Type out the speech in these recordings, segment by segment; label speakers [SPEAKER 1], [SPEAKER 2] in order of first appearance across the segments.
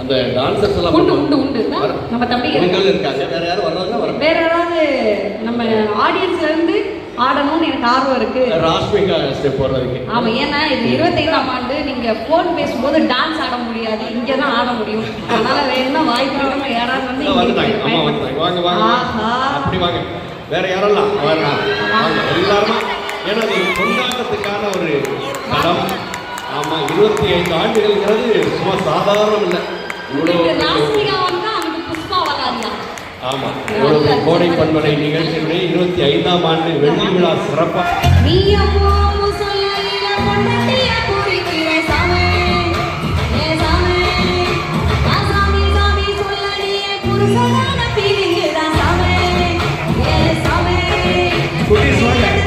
[SPEAKER 1] அந்த டான்சர்ஸ் எல்லாம்
[SPEAKER 2] உண்டு. உண்டு உண்டு. நம்ம தம்பி.
[SPEAKER 1] இருக்காங்க வேற யாரும் வர்றதுன்னா வர
[SPEAKER 2] வேற ஏதாவது நம்ம ஆடியன்ஸ்ல இருந்து ஆடணும்னு எனக்கு ஆர்வம் இருக்கு.
[SPEAKER 1] ராஷ்மிகா ஸ்டெப் போடுறதுக்கு
[SPEAKER 2] ஆமா ஏன்னா இது இருபத்தைந்தாம் ஆண்டு நீங்க போன் பேசும்போது டான்ஸ் ஆட முடியாது. இங்க தான் ஆட முடியும். அதனால வேணும்னா வாய்ப்பு இருக்கவங்க யாராவது வந்து
[SPEAKER 1] வாங்க வாங்க. அப்படி வாங்க. வேற யாரெல்லாம் வரலாம் எல்லாரும்? ஏன்னா அது கொண்டாட்டத்துக்கான ஒரு இடம் ஆமா இருபத்தி ஐந்து ஆண்டுகள்ங்கிறது சும்மா சாதாரணம் இல்லை. ஆமாம் இவ்வளவு கோடை பண்பலை நிகழ்ச்சியினுடைய இருபத்தி ஐந்தாம் ஆண்டு வெள்ளி விழா சிறப்பாக
[SPEAKER 2] Por isso.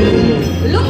[SPEAKER 2] Lulo.